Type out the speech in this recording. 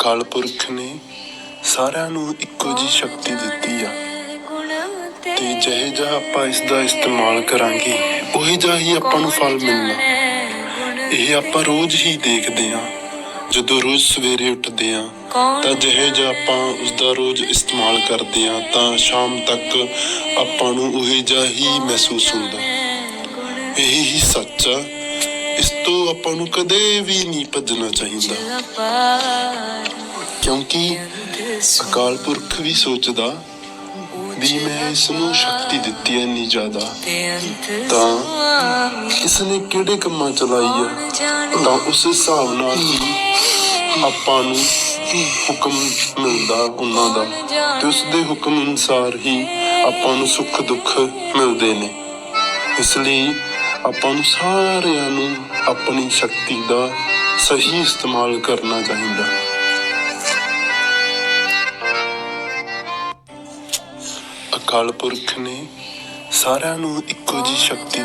ਅਕਾਲ ਪੁਰਖ ਨੇ ਸਾਰਿਆਂ ਨੂੰ ਇੱਕੋ ਜੀ ਸ਼ਕਤੀ ਦਿੱਤੀ ਆ। ਤੇ ਜਿਹੇ ਜਿਹਾ ਆਪਾਂ ਇਸ ਦਾ ਇਸਤੇਮਾਲ ਕਰਾਂਗੇ, ਉਹੀ ਜਿਹਾ ਹੀ ਆਪਾਂ ਨੂੰ ਫਲ ਮਿਲਣਾ। ਇਹ ਆਪਾਂ ਰੋਜ਼ ਹੀ ਦੇਖਦੇ ਆ ਜਦੋਂ ਰੋਜ਼ ਸਵੇਰੇ ਉੱਠਦੇ ਆ ਤਾਂ ਜਿਹੇ ਜਿਹਾ ਆਪਾਂ ਉਸ ਦਾ ਰੋਜ਼ ਇਸਤੇਮਾਲ ਕਰਦੇ ਆ ਤਾਂ ਸ਼ਾਮ ਤੱਕ ਆਪਾਂ ਨੂੰ ਉਹੀ ਜਿਹਾ ਹੀ ਮਹਿਸੂਸ ਹੁੰਦਾ। ਇਹ ਹੀ ਸੱਚ ਆ। ਇਸ ਤੋਂ ਆਪਾਂ ਨੂੰ ਕਦੇ ਵੀ ਨਹੀਂ ਭੱਜਣਾ ਚਾਹੀਦਾ। ਕਿਉਂਕਿ ਅਕਾਲ ਪੁਰਖ ਵੀ ਸੋਚਦਾ ਵੀ ਮੈਂ ਇਸ ਨੂੰ ਸ਼ਕਤੀ ਦਿੱਤੀ ਹੈ ਇੰਨੀ ਜ਼ਿਆਦਾ। ਤਾਂ ਇਸ ਨੇ ਕਿਹੜੇ ਕੰਮਾਂ ਚਲਾਈ ਆ? ਤਾਂ ਉਸ ਹਿਸਾਬ ਨਾਲ ਹੀ ਆਪਾਂ ਨੂੰ ਹੁਕਮ ਮਿਲਦਾ ਉਹਨਾਂ ਦਾ ਤੇ ਉਸ ਦੇ ਹੁਕਮ ਅਨੁਸਾਰ ਹੀ ਆਪਾਂ ਨੂੰ ਸੁੱਖ ਦੁੱਖ ਮਿਲਦੇ ਨੇ। ਇਸ ਲਈ ਆਪਾਂ ਨੂੰ ਸਾਰਿਆਂ ਨੂੰ ਆਪਣੀ ਸ਼ਕਤੀ ਦਾ ਸਹੀ ਇਸਤੇਮਾਲ ਕਰਨਾ ਚਾਹੀਦਾ। ਅਕਾਲ ਪੁਰਖ ਨੇ ਸਾਰਿਆਂ ਨੂੰ ਇੱਕੋ ਜੀ ਸ਼ਕਤੀ